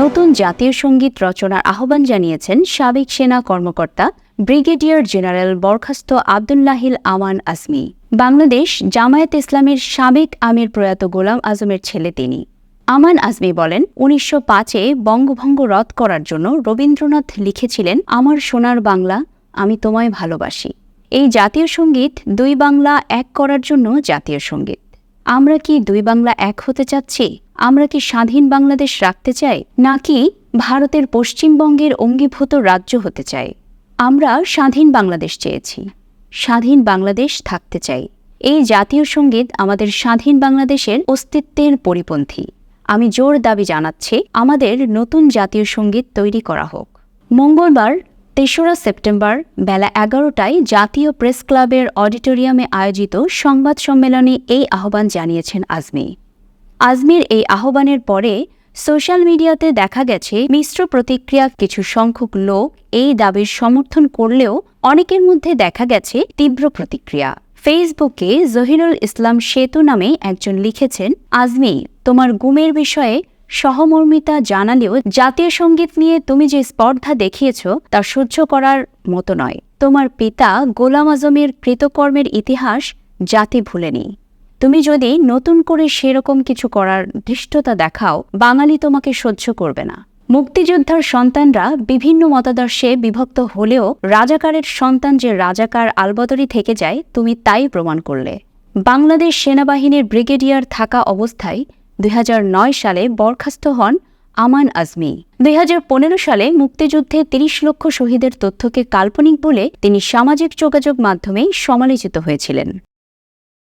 নতুন জাতীয় সংগীত রচনার আহ্বান জানিয়েছেন সাবেক সেনা কর্মকর্তা ব্রিগেডিয়ার জেনারেল বরখাস্ত আবদুল্লাহিল আমান আসমি বাংলাদেশ জামায়াত ইসলামের সাবেক আমির প্রয়াত গোলাম আজমের ছেলে তিনি। আমান আজমি বলেন, উনিশশো পাঁচে বঙ্গভঙ্গ রদ করার জন্য রবীন্দ্রনাথ লিখেছিলেন, আমার সোনার বাংলা, আমি তোমায় ভালোবাসি। এই জাতীয় সংগীত দুই বাংলা এক করার জন্য জাতীয় সংগীত। আমরা কি দুই বাংলা এক হতে চাচ্ছি? আমরা কি স্বাধীন বাংলাদেশ রাখতে চাই, নাকি ভারতের পশ্চিমবঙ্গের অঙ্গীভূত রাজ্য হতে চাই? আমরা স্বাধীন বাংলাদেশ চেয়েছি। স্বাধীন বাংলাদেশ থাকতে চাই। এই জাতীয় সংগীত আমাদের স্বাধীন বাংলাদেশের অস্তিত্বের পরিপন্থী। আমি জোর দাবি জানাচ্ছি, আমাদের নতুন জাতীয় সংগীত তৈরি করা হোক। মঙ্গলবার, তেসরা সেপ্টেম্বর, বেলা এগারোটায় জাতীয় প্রেস ক্লাবের অডিটোরিয়ামে আয়োজিত সংবাদ সম্মেলনে এই আহ্বান জানিয়েছেন আজমি। আজমির এই আহ্বানের পরে সোশ্যাল মিডিয়াতে দেখা গেছে মিশ্র প্রতিক্রিয়া কিছু সংখ্যক লোক এই দাবির সমর্থন করলেও অনেকের মধ্যে দেখা গেছে তীব্র প্রতিক্রিয়া। ফেসবুকে জহিরুল ইসলাম সেতু নামে একজন লিখেছেন আজমি তোমার গুমের বিষয়ে সহমর্মিতা জানালেও জাতীয় সংগীত নিয়ে তুমি যে স্পর্ধা দেখিয়েছ তা সহ্য করার মতো নয়। তোমার পিতা গোলাম আজমের কৃতকর্মের ইতিহাস জাতি ভুলেনি। তুমি যদি নতুন করে সেরকম কিছু করার ধৃষ্টতা দেখাও, বাঙালি তোমাকে সহ্য করবে না। মুক্তিযোদ্ধার সন্তানরা বিভিন্ন মতাদর্শে বিভক্ত হলেও, রাজাকারের সন্তান যে রাজাকার আলবদরি থেকে যায়, তুমি তাই প্রমাণ করলে। বাংলাদেশ সেনাবাহিনীর ব্রিগেডিয়ার থাকা অবস্থায় দুই হাজার নয় সালে বরখাস্ত হন আমান আজমি। দুই হাজার পনেরো সালে মুক্তিযুদ্ধে ৩০ লক্ষ শহীদের তথ্যকে কাল্পনিক বলে তিনি সামাজিক যোগাযোগ মাধ্যমে সমালোচিত হয়েছিলেন।